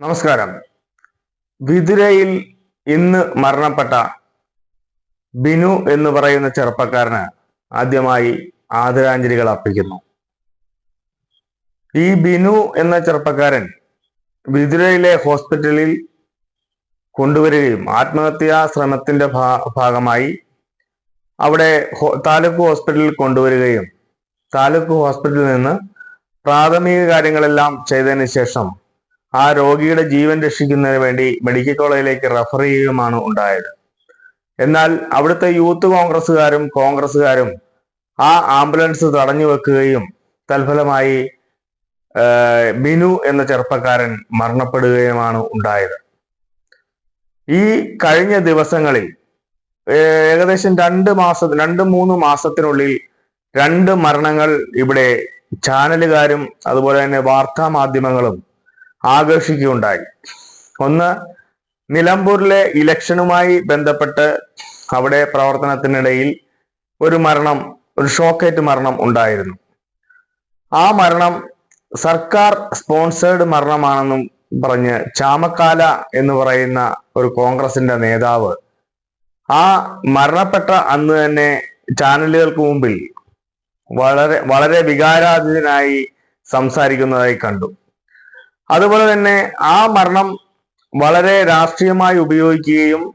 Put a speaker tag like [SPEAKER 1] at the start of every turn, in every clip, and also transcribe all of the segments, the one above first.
[SPEAKER 1] നമസ്കാരം. വിതുരയിൽ ഇന്ന് മരണപ്പെട്ട ബിനു എന്ന് പറയുന്ന ചെറുപ്പക്കാരന് ആദ്യമായി ആദരാഞ്ജലികൾ അർപ്പിക്കുന്നു. ഈ ബിനു എന്ന ചെറുപ്പക്കാരൻ വിതുരയിലെ ഹോസ്പിറ്റലിൽ കൊണ്ടുവരികയും ആത്മഹത്യാ ശ്രമത്തിന്റെ ഭാഗമായി അവിടെ താലൂക്ക് ഹോസ്പിറ്റലിൽ കൊണ്ടുവരികയും താലൂക്ക് ഹോസ്പിറ്റലിൽ നിന്ന് പ്രാഥമിക കാര്യങ്ങളെല്ലാം ചെയ്തതിന് ശേഷം ആ രോഗിയുടെ ജീവൻ രക്ഷിക്കുന്നതിന് വേണ്ടി മെഡിക്കൽ കോളേജിലേക്ക് റെഫർ ചെയ്യുകയുമാണ് ഉണ്ടായത്. എന്നാൽ അവിടുത്തെ യൂത്ത് കോൺഗ്രസ്സുകാരും കോൺഗ്രസ്സുകാരും ആ ആംബുലൻസ് തടഞ്ഞു വെക്കുകയും തൽഫലമായി ബിനു എന്ന ചെറുപ്പക്കാരൻ മരണപ്പെടുകയുമാണ് ഉണ്ടായത്. ഈ കഴിഞ്ഞ ദിവസങ്ങളിൽ ഏകദേശം രണ്ട് മാസം രണ്ട് മൂന്ന് മാസത്തിനുള്ളിൽ രണ്ട് മരണങ്ങൾ ഇവിടെ ചാനലുകാരും അതുപോലെ തന്നെ വാർത്താ മാധ്യമങ്ങളും ആകർഷിക്കുകയുണ്ടായി ഒന്ന് നിലമ്പൂരിലെ ഇലക്ഷനുമായി ബന്ധപ്പെട്ട് അവിടെ പ്രവർത്തനത്തിനിടയിൽ ഒരു മരണം ഒരു ഷോക്കേറ്റ് മരണം ഉണ്ടായിരുന്നു. ആ മരണം സർക്കാർ സ്പോൺസേഡ് മരണമാണെന്നും പറഞ്ഞ് ചാമക്കാല എന്ന് പറയുന്ന ഒരു കോൺഗ്രസിന്റെ നേതാവ് ആ മരണപ്പെട്ട അന്ന് തന്നെ ചാനലുകൾക്ക് മുമ്പിൽ വളരെ വളരെ വികാരാധിതനായി സംസാരിക്കുന്നതായി കണ്ടു. അതുപോലെ തന്നെ ആ മരണം വളരെ രാഷ്ട്രീയമായി ഉപയോഗിക്കുകയും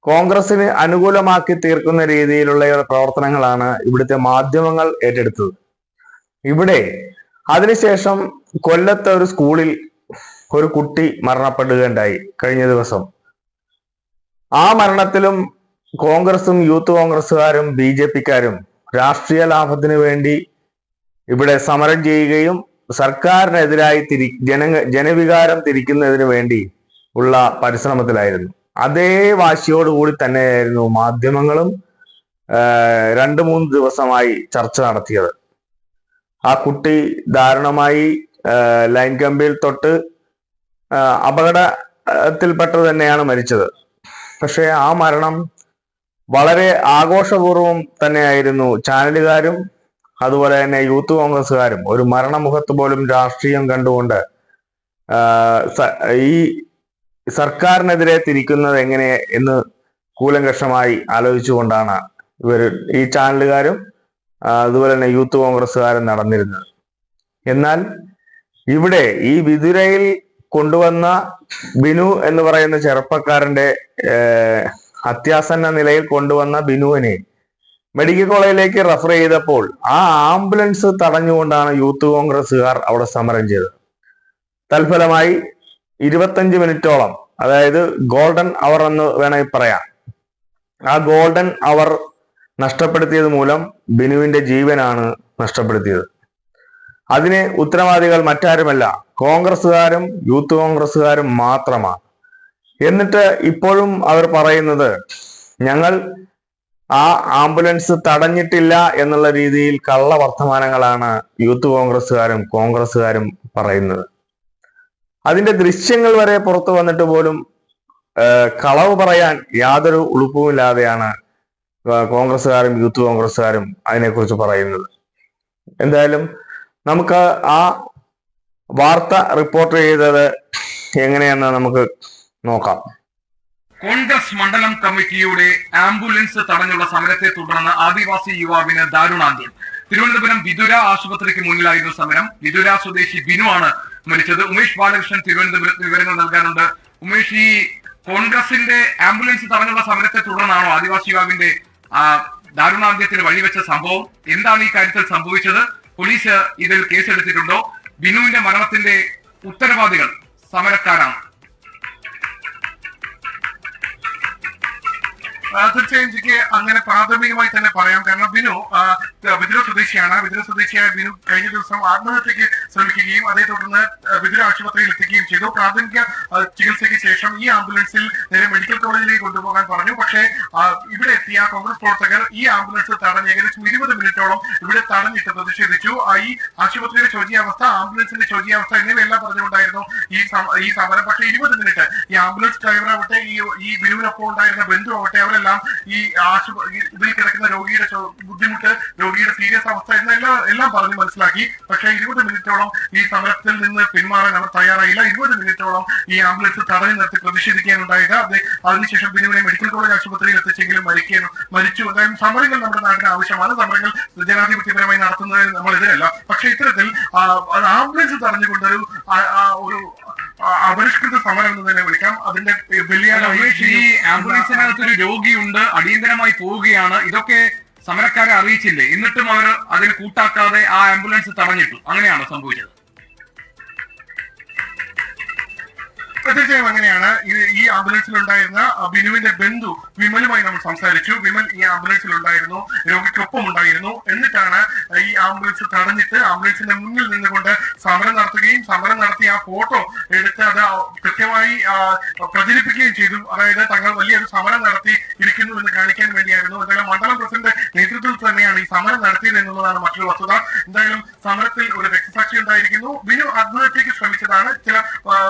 [SPEAKER 1] കോൺഗ്രസിന് അനുകൂലമാക്കി തീർക്കുന്ന രീതിയിലുള്ള പ്രവർത്തനങ്ങളാണ് ഇവിടുത്തെ മാധ്യമങ്ങൾ ഏറ്റെടുത്തത്. ഇവിടെ അതിനുശേഷം കൊല്ലത്തെ ഒരു സ്കൂളിൽ ഒരു കുട്ടി മരണപ്പെടുകയുണ്ടായി കഴിഞ്ഞ ദിവസം. ആ മരണത്തിലും കോൺഗ്രസും യൂത്ത് കോൺഗ്രസ്സുകാരും ബി ജെ പിക്കാരും രാഷ്ട്രീയ ലാഭത്തിന് വേണ്ടി ഇവിടെ സമരം ചെയ്യുകയും സർക്കാരിനെതിരായി തിരി ജന ജനവികാരം തിരിക്കുന്നതിന് വേണ്ടി ഉള്ള പരിശ്രമത്തിലായിരുന്നു. അതേ വാശിയോടുകൂടി തന്നെയായിരുന്നു മാധ്യമങ്ങളും രണ്ടു മൂന്ന് ദിവസമായി ചർച്ച നടത്തിയത്. ആ കുട്ടി ദാരുണമായി ലൈൻ കമ്പിയിൽ തൊട്ട് അപകടത്തിൽപ്പെട്ടത് തന്നെയാണ് മരിച്ചത്. പക്ഷെ ആ മരണം വളരെ ആഘോഷപൂർവം തന്നെയായിരുന്നു ചാനലുകാരും അതുപോലെ തന്നെ യൂത്ത് കോൺഗ്രസ്സുകാരും ഒരു മരണമുഖത്ത് പോലും രാഷ്ട്രീയം കണ്ടുകൊണ്ട് ഈ സർക്കാരിനെതിരെ തിരിക്കുന്നത് എങ്ങനെ എന്ന് കൂലങ്കഷമായി ആലോചിച്ചുകൊണ്ടാണ് ഇവർ ഈ ചാനലുകാരും അതുപോലെ തന്നെ യൂത്ത് കോൺഗ്രസ്സുകാരും നടന്നിരുന്നത്. എന്നാൽ ഇവിടെ ഈ വിതുരയിൽ കൊണ്ടുവന്ന ബിനു എന്ന് പറയുന്ന ചെറുപ്പക്കാരന്റെ അത്യാസന്ന നിലയിൽ കൊണ്ടുവന്ന ബിനുവിനെ മെഡിക്കൽ കോളേജിലേക്ക് റെഫർ ചെയ്തപ്പോൾ ആ ആംബുലൻസ് തടഞ്ഞുകൊണ്ടാണ് യൂത്ത് കോൺഗ്രസ്സുകാർ അവിടെ സമരം ചെയ്തത്. തൽഫലമായി ഇരുപത്തഞ്ച് മിനിറ്റോളം അതായത് ഗോൾഡൻ അവർ എന്ന് വേണമെങ്കിൽ പറയാം. ആ ഗോൾഡൻ അവർ നഷ്ടപ്പെടുത്തിയത് മൂലം ബിനുവിന്റെ ജീവനാണ് നഷ്ടപ്പെടുത്തിയത്. അതിന് ഉത്തരവാദികൾ മറ്റാരുമല്ല കോൺഗ്രസ്സുകാരും യൂത്ത് കോൺഗ്രസ്സുകാരും മാത്രമാണ്. എന്നിട്ട് ഇപ്പോഴും അവർ പറയുന്നത് ഞങ്ങൾ ആ ആംബുലൻസ് തടഞ്ഞിട്ടില്ല എന്നുള്ള രീതിയിൽ കള്ള വർത്തമാനങ്ങളാണ് യൂത്ത് കോൺഗ്രസ്സുകാരും കോൺഗ്രസ്സുകാരും പറയുന്നത്. അതിന്റെ ദൃശ്യങ്ങൾ വരെ പുറത്തു വന്നിട്ട് പോലും കളവ് പറയാൻ യാതൊരു ഉളുപ്പുമില്ലാതെയാണ് കോൺഗ്രസ്സുകാരും യൂത്ത് കോൺഗ്രസ്സുകാരും അതിനെക്കുറിച്ച് പറയുന്നത്. എന്തായാലും നമുക്ക് ആ വാർത്ത റിപ്പോർട്ട് ചെയ്തത് എങ്ങനെയെന്ന് നമുക്ക് നോക്കാം.
[SPEAKER 2] കോൺഗ്രസ് മണ്ഡലം കമ്മിറ്റിയുടെ ആംബുലൻസ് തടഞ്ഞുള്ള സമരത്തെ തുടർന്ന് ആദിവാസി യുവാവിന് ദാരുണാന്ത്യം. തിരുവനന്തപുരം വിതുര ആശുപത്രിക്ക് മുന്നിലായിരുന്നു സമരം. വിതുര സ്വദേശി ബിനു ആണ് മരിച്ചത്. ഉമേഷ് ബാലകൃഷ്ണൻ തിരുവനന്തപുരത്ത് വിവരങ്ങൾ നൽകാനുണ്ട്. ഉമേഷ് ഈ കോൺഗ്രസിന്റെ ആംബുലൻസ് തടഞ്ഞുള്ള സമരത്തെ തുടർന്നാണോ ആദിവാസി യുവാവിന്റെ ദാരുണാന്ത്യത്തിന് വഴിവെച്ച സംഭവം? എന്താണ് ഈ കാര്യത്തിൽ സംഭവിച്ചത്? പോലീസ് ഇതിൽ കേസെടുത്തിട്ടുണ്ടോ? ബിനുവിന്റെ മരണത്തിന്റെ ഉത്തരവാദികൾ സമരക്കാരാണ്.
[SPEAKER 3] തീർച്ചയായും എനിക്ക് അങ്ങനെ പ്രാഥമികമായി തന്നെ പറയാം. കാരണം ബിനു വിതുര സ്വദേശിയാണ്. വിതുര സ്വദേശിയായ ബിനു കഴിഞ്ഞ ദിവസം ആത്മഹത്യക്ക് ശ്രമിക്കുകയും അതേ തുടർന്ന് വിതുര ആശുപത്രിയിൽ എത്തിക്കുകയും ചെയ്തു. പ്രാഥമിക ചികിത്സയ്ക്ക് ശേഷം ഈ ആംബുലൻസിൽ നേരെ മെഡിക്കൽ കോളേജിലേക്ക് കൊണ്ടുപോകാൻ പറഞ്ഞു. പക്ഷേ ഇവിടെ എത്തിയ കോൺഗ്രസ് പ്രവർത്തകർ ഈ ആംബുലൻസ് തടഞ്ഞ് ഏകദേശം ഇരുപത് മിനിറ്റോളം ഇവിടെ തടഞ്ഞിട്ട് പ്രതിഷേധിച്ചു. ഈ ആശുപത്രിയുടെ ശോചിയാവസ്ഥ ആംബുലൻസിന്റെ ശോചിയാവസ്ഥ എന്നിവയെല്ലാം പറഞ്ഞുകൊണ്ടായിരുന്നു ഈ ഈ സമരം. പക്ഷേ ഇരുപത് മിനിറ്റ് ഈ ആംബുലൻസ് ഡ്രൈവറാവട്ടെ ഈ ഈ ബിനുവിനൊപ്പം ഉണ്ടായിരുന്ന ബന്ധു ആവട്ടെ അവരെല്ലാം ഈ ആശുപത്രി ഇതിൽ കിടക്കുന്ന രോഗിയുടെ ബുദ്ധിമുട്ട് രോഗിയുടെ സീരിയസ് അവസ്ഥ എന്നെല്ലാം എല്ലാം പറഞ്ഞ് മനസ്സിലാക്കി. പക്ഷേ ഇരുപത് മിനിറ്റോളം ഈ സമരത്തിൽ നിന്ന് പിന്മാറാൻ അവർ തയ്യാറായില്ല. ഇരുപത് മിനിറ്റോളം ഈ ആംബുലൻസ് തടഞ്ഞു നിർത്തി പ്രതിഷേധിക്കാനുണ്ടായത് അത് അതിനുശേഷം ബിനുവിനെ മെഡിക്കൽ കോളേജ് ആശുപത്രിയിൽ എത്തിച്ചെങ്കിലും മരിക്കാൻ മരിച്ചു. എന്തായാലും സമരങ്ങൾ നമ്മുടെ നാടിന് ആവശ്യമാണ്. സമരങ്ങൾ ജനാധിപത്യപരമായി നടത്തുന്നതിന് നമ്മൾ എതിരല്ല പക്ഷെ ഇത്തരത്തിൽ ആംബുലൻസ് തടഞ്ഞുകൊണ്ടൊരു ഒരു അപരിഷ്കൃത സമരം എന്ന് തന്നെ വിളിക്കാം. അതിന്റെ
[SPEAKER 2] വലിയ ഈ ആംബുലൻസിനകത്ത് ഒരു രോഗിയുണ്ട്. അടിയന്തരമായി പോവുകയാണ്. ഇതൊക്കെ സമരക്കാരെ അറിയിച്ചില്ലേ? എന്നിട്ടും അവർ അതിൽ കൂട്ടാക്കാതെ ആ ആംബുലൻസ് തടഞ്ഞിട്ടു. അങ്ങനെയാണ് സംഭവിച്ചത്?
[SPEAKER 3] തീർച്ചയായും അങ്ങനെയാണ്. ഈ- ആംബുലൻസിൽ ഉണ്ടായിരുന്ന ബിനുവിന്റെ ബന്ധു വിമലുമായി നമ്മൾ സംസാരിച്ചു. വിമൽ ഈ ആംബുലൻസിൽ ഉണ്ടായിരുന്നു രോഗിക്കൊപ്പം ഉണ്ടായിരുന്നു എന്നിട്ടാണ് ഈ ആംബുലൻസ് തടഞ്ഞിട്ട് ആംബുലൻസിന്റെ മുന്നിൽ നിന്നുകൊണ്ട് സമരം നടത്തുകയും സമരം നടത്തി ആ ഫോട്ടോ എടുത്ത് അത് കൃത്യമായി പ്രചരിപ്പിക്കുകയും ചെയ്തു. അതായത് തങ്ങൾ വലിയൊരു സമരം നടത്തി ഇരിക്കുന്നു എന്ന് കാണിക്കാൻ വേണ്ടിയായിരുന്നു. എന്തായാലും മണ്ഡലം പ്രസിഡന്റ് നേതൃത്വത്തിൽ തന്നെയാണ് ഈ സമരം നടത്തിയത് എന്നുള്ളതാണ് മറ്റൊരു വസ്തുത. എന്തായാലും സമരത്തിൽ ഒരു രക്തസാക്ഷി ഉണ്ടായിരിക്കുന്നു. ബിനു ആത്മഹത്യക്ക് ശ്രമിച്ചതാണ്. ചില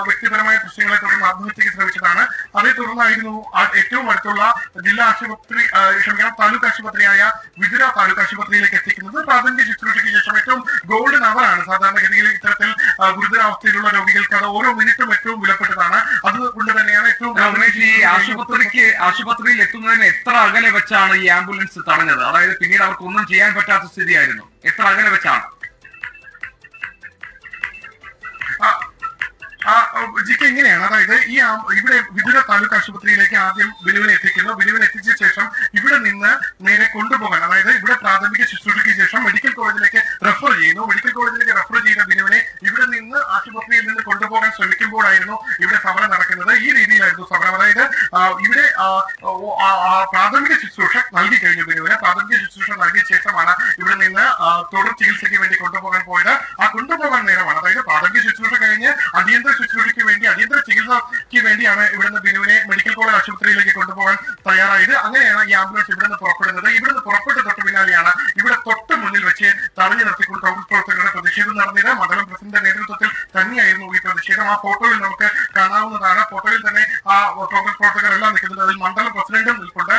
[SPEAKER 3] വ്യക്തിപരമായ പ്രശ്നങ്ങളെ തുടർന്ന് ആത്മഹത്യക്ക് ശ്രമിച്ചതാണ്. അതേ തുടർന്നായിരുന്നു. ഏറ്റവും അടുത്തുള്ള ജില്ലാ ആശുപത്രി ക്ഷമിക്കണം താലൂക്ക് ആശുപത്രിയായ വിതുര താലൂക്ക് ആശുപത്രിയിലേക്ക് എത്തിക്കുന്നത് പ്രാഥമിക ശുശ്രൂഷയ്ക്ക് ശേഷം ഏറ്റവും ഗോൾഡൻ അവർ ആണ്. സാധാരണഗതിയിൽ ഇത്തരത്തിൽ ഗുരുതരാവസ്ഥയിലുള്ള രോഗികൾക്ക് അത് ഓരോ മിനിറ്റും ഏറ്റവും വിലപ്പെട്ടതാണ്. അതുകൊണ്ട് തന്നെയാണ് ഏറ്റവും
[SPEAKER 2] ഈ ആശുപത്രിക്ക് ആശുപത്രിയിൽ എത്തുന്നതിന് എത്ര അകലെ വെച്ചാണ് ഈ ആംബുലൻസ് തടഞ്ഞത്? അതായത് പിന്നീട് അവർക്ക് ഒന്നും ചെയ്യാൻ പറ്റാത്ത സ്ഥിതിയായിരുന്നു. എത്ര അകലെ വെച്ചാണ്?
[SPEAKER 3] ജിക്ക് എങ്ങനെയാണ് അതായത് ഈ ഇവിടെ വിദുര താലൂക്ക് ആശുപത്രിയിലേക്ക് ആദ്യം ബിനുവിനെ എത്തിക്കുന്നു. ബിനുവിനെ എത്തിച്ച ശേഷം ഇവിടെ നിന്ന് നേരെ കൊണ്ടുപോകാൻ അതായത് ഇവിടെ പ്രാഥമിക ശുശ്രൂഷയ്ക്ക് ശേഷം മെഡിക്കൽ കോളേജിലേക്ക് റെഫർ ചെയ്യുന്നു. മെഡിക്കൽ കോളേജിലേക്ക് റെഫർ ചെയ്ത വിലുവിനെ ഇവിടെ നിന്ന് ആശുപത്രിയിൽ നിന്ന് കൊണ്ടുപോകാൻ ശ്രമിക്കുമ്പോഴായിരുന്നു ഇവിടെ സമരം നടക്കുന്നത് ഈ രീതിയിലായിരുന്നു സമരം. അതായത് ഇവിടെ പ്രാഥമിക ശുശ്രൂഷ നൽകി കഴിഞ്ഞു ബിനുവിന് പ്രാഥമിക ശുശ്രൂഷ നൽകിയ ശേഷമാണ് ഇവിടെ നിന്ന് തുടർ ചികിത്സയ്ക്ക് വേണ്ടി കൊണ്ടുപോകാൻ പോയത്. ആ കൊണ്ടുപോകാൻ നേരമാണ്. അതായത് പ്രാഥമിക ശുശ്രൂഷ കഴിഞ്ഞ് അടിയന്തര ശുശ്രൂഷയ്ക്ക് വേണ്ടി അടിയന്തര ചികിത്സയ്ക്ക് വേണ്ടിയാണ് ഇവിടുന്ന് ബിനുവിനെ മെഡിക്കൽ കോളേജ് ആശുപത്രിയിലേക്ക് കൊണ്ടുപോകാൻ തയ്യാറായത്. അങ്ങനെയാണ് ഈ ആംബുലൻസ് ഇവിടുന്ന് പുറപ്പെടുന്നത്. ഇവിടുന്ന് പുറപ്പെട്ട തൊട്ട് പിന്നാലെയാണ് ഇവിടെ തൊട്ട് മുന്നിൽ വെച്ച് തടഞ്ഞു നിർത്തിക്കൊണ്ട് കോൺഗ്രസ് പ്രവർത്തകരുടെ പ്രതിഷേധം നടന്നത്. മണ്ഡലം പ്രസിഡന്റ് നേതൃത്വത്തിൽ തന്നെയായിരുന്നു പ്രതിഷേധം ആ ഫോട്ടോയിൽ നമുക്ക് കാണാവുന്നതാണ്. ഫോട്ടോയിൽ തന്നെ ആ കോൺഗ്രസ് പ്രവർത്തകരെല്ലാം നിൽക്കുന്നത് അതിൽ മണ്ഡലം പ്രസിഡന്റും നിൽപ്പുണ്ട്.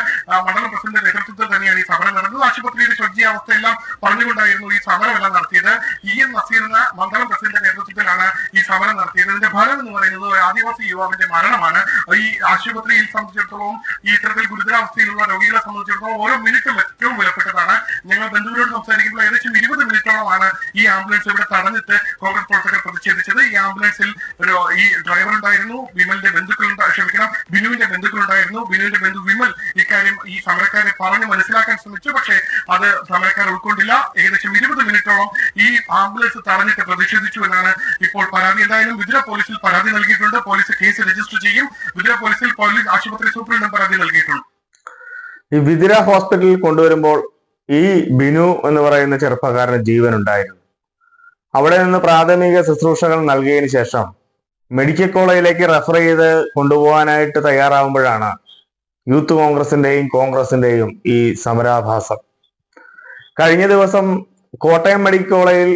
[SPEAKER 3] മണ്ഡലം പ്രസിഡന്റ് നേതൃത്വത്തിൽ തന്നെയാണ് ഈ സമരം നടന്നത്. ആശുപത്രിയുടെ ശോച്യാവസ്ഥയെല്ലാം പറഞ്ഞുകൊണ്ടായിരുന്നു ഈ സമരമെല്ലാം നടത്തിയത്. ഇ. എൻ. നസീറിന് മണ്ഡലം പ്രസിഡന്റ് നേതൃത്വത്തിലാണ് ഈ സമരം നടത്തിയത്. ഇതിന്റെ ഫലം എന്ന് പറയുന്നത് ആദിവാസി യുവാവിന്റെ മരണമാണ്. ഈ ആശുപത്രിയിൽ സംബന്ധിച്ചിടത്തോളം ഈ ഇത്തരത്തിൽ ഗുരുതരാവസ്ഥയിലുള്ള രോഗികളെ സംബന്ധിച്ചിടത്തോളം ഓരോ മിനിറ്റും ഏറ്റവും വിലപ്പെട്ടതാണ്. ഞങ്ങൾ ബന്ധുവിനോട് സംസാരിക്കുമ്പോൾ ഏകദേശം ഇരുപത് മിനിറ്റോളമാണ് ഈ ആംബുലൻസ് ഇവിടെ തടഞ്ഞിട്ട് കോൺഗ്രസ് പ്രവർത്തകർ പ്രതിഷേധിച്ചത്. ഈ ആംബുലൻസിൽ ഒരു ഈ ഡ്രൈവർ ഉണ്ടായിരുന്നു വിമലിന്റെ ബന്ധുക്കൾ ക്ഷമിക്കണം ബിനുവിന്റെ ബന്ധുക്കൾ ഉണ്ടായിരുന്നു. ബിനുവിന്റെ ബന്ധു വിമൽ ഇക്കാര്യം ഈ സമരക്കാരെ പറഞ്ഞു മനസ്സിലാക്കാൻ ശ്രമിച്ചു. പക്ഷേ അത് സമരക്കാർ ഉൾക്കൊണ്ടില്ല. ഏകദേശം ഇരുപത് മിനിറ്റോളം ഈ ആംബുലൻസ് തടഞ്ഞിട്ട് പ്രതിഷേധിച്ചു എന്നാണ് ഇപ്പോൾ പരാതി. എന്തായാലും വിതുര പോലീസിൽ പരാതി നൽകിയിട്ടുണ്ട്. പോലീസ് കേസ് രജിസ്റ്റർ ചെയ്യും. വിതുര പോലീസിൽ പോലീസ് ആശുപത്രി സൂപ്രണ്ടും പരാതി നൽകിയിട്ടുണ്ട്.
[SPEAKER 1] ഈ വിദുര ഹോസ്പിറ്റലിൽ കൊണ്ടുവരുമ്പോൾ ഈ ബിനു എന്ന് പറയുന്ന ചെറുപ്പക്കാരന് ജീവൻ ഉണ്ടായിരുന്നു അവിടെ നിന്ന് പ്രാഥമിക ശുശ്രൂഷകൾ നൽകിയതിനു ശേഷം മെഡിക്കൽ കോളേജിലേക്ക് റെഫർ ചെയ്ത് കൊണ്ടുപോകാനായിട്ട് തയ്യാറാവുമ്പോഴാണ് യൂത്ത് കോൺഗ്രസിന്റെയും കോൺഗ്രസിന്റെയും ഈ സമരാഭാസം. കഴിഞ്ഞ ദിവസം കോട്ടയം മെഡിക്കൽ കോളേജിൽ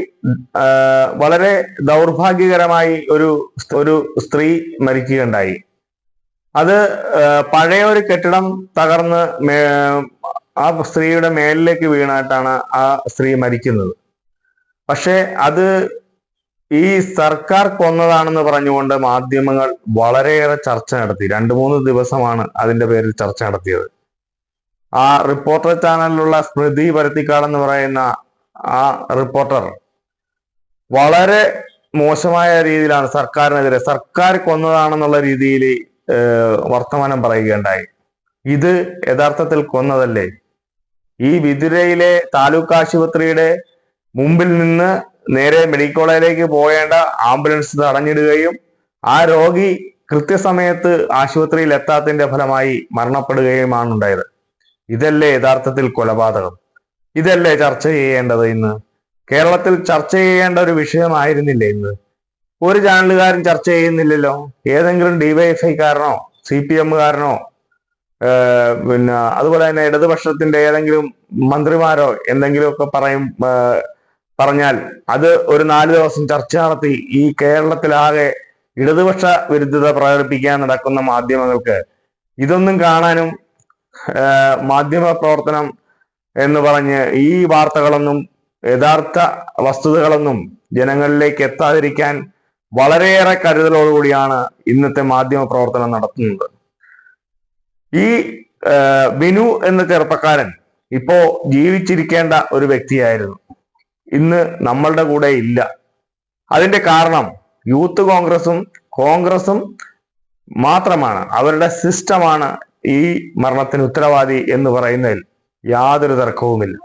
[SPEAKER 1] വളരെ ദൗർഭാഗ്യകരമായി ഒരു ഒരു സ്ത്രീ മരിക്കുകയുണ്ടായി. അത് പഴയ ഒരു കെട്ടിടം തകർന്ന് ആ സ്ത്രീയുടെ മേലിലേക്ക് വീണായിട്ടാണ് ആ സ്ത്രീ മരിക്കുന്നത്. പക്ഷെ അത് ഈ സർക്കാർ കൊന്നതാണെന്ന് പറഞ്ഞുകൊണ്ട് മാധ്യമങ്ങൾ വളരെയേറെ ചർച്ച നടത്തി. രണ്ടു മൂന്ന് ദിവസമാണ് അതിന്റെ പേരിൽ ചർച്ച നടത്തിയത്. ആ റിപ്പോർട്ടർ ചാനലിലുള്ള സ്മൃതി പരത്തിക്കാട് എന്ന് പറയുന്ന ആ റിപ്പോർട്ടർ വളരെ മോശമായ രീതിയിലാണ് സർക്കാരിനെതിരെ സർക്കാർ കൊന്നതാണെന്നുള്ള രീതിയിൽ വർത്തമാനം പറയുകയുണ്ടായി. ഇത് യഥാർത്ഥത്തിൽ കൊന്നതല്ലേ? ഈ വിതുരയിലെ താലൂക്ക് ആശുപത്രിയുടെ മുമ്പിൽ നിന്ന് നേരെ മെഡിക്കൽ കോളേജിലേക്ക് പോകേണ്ട ആംബുലൻസ് തടഞ്ഞിടുകയും ആ രോഗി കൃത്യസമയത്ത് ആശുപത്രിയിൽ എത്താത്തതിന്റെ ഫലമായി മരണപ്പെടുകയുമാണ് ഉണ്ടായത്. ഇതല്ലേ യഥാർത്ഥത്തിൽ കൊലപാതകം? ഇതല്ലേ ചർച്ച ചെയ്യേണ്ടത് ഇന്ന്? കേരളത്തിൽ ചർച്ച ചെയ്യേണ്ട ഒരു വിഷയമായിരുന്നില്ല ഇന്ന്? ഒരു ചാനലുകാരും ചർച്ച ചെയ്യുന്നില്ലല്ലോ? ഏതെങ്കിലും ഡിവൈഎഫ്ഐക്കാരനോ സി പി എമ്മുകാരനോ പിന്നെ അതുപോലെ തന്നെ ഇടതുപക്ഷത്തിന്റെ ഏതെങ്കിലും മന്ത്രിമാരോ എന്തെങ്കിലുമൊക്കെ പറയും പറഞ്ഞാൽ അത് ഒരു നാല് ദിവസം ചർച്ച നടത്തി ഈ കേരളത്തിലാകെ ഇടതുപക്ഷ വിരുദ്ധത പ്രകടിപ്പിക്കാൻ നടക്കുന്ന മാധ്യമങ്ങൾക്ക് ഇതൊന്നും കാണാനും മാധ്യമ പ്രവർത്തനം എന്ന് പറഞ്ഞ് ഈ വാർത്തകളൊന്നും യഥാർത്ഥ വസ്തുതകളൊന്നും ജനങ്ങളിലേക്ക് എത്താതിരിക്കാൻ വളരെയേറെ കരുതലോടുകൂടിയാണ് ഇന്നത്തെ മാധ്യമ പ്രവർത്തനം നടത്തുന്നത്. ഈ ബിനു എന്ന ചെറുപ്പക്കാരൻ ഇപ്പോ ജീവിച്ചിരിക്കേണ്ട ഒരു വ്യക്തിയായിരുന്നു. ഇന്ന് നമ്മളുടെ കൂടെ ഇല്ല. അതിന്റെ കാരണം യൂത്ത് കോൺഗ്രസും കോൺഗ്രസും മാത്രമാണ്. അവരുടെ സിസ്റ്റമാണ് ഈ മരണത്തിന് ഉത്തരവാദി എന്ന് പറയുന്നതിൽ യാതൊരു തർക്കവുമില്ല.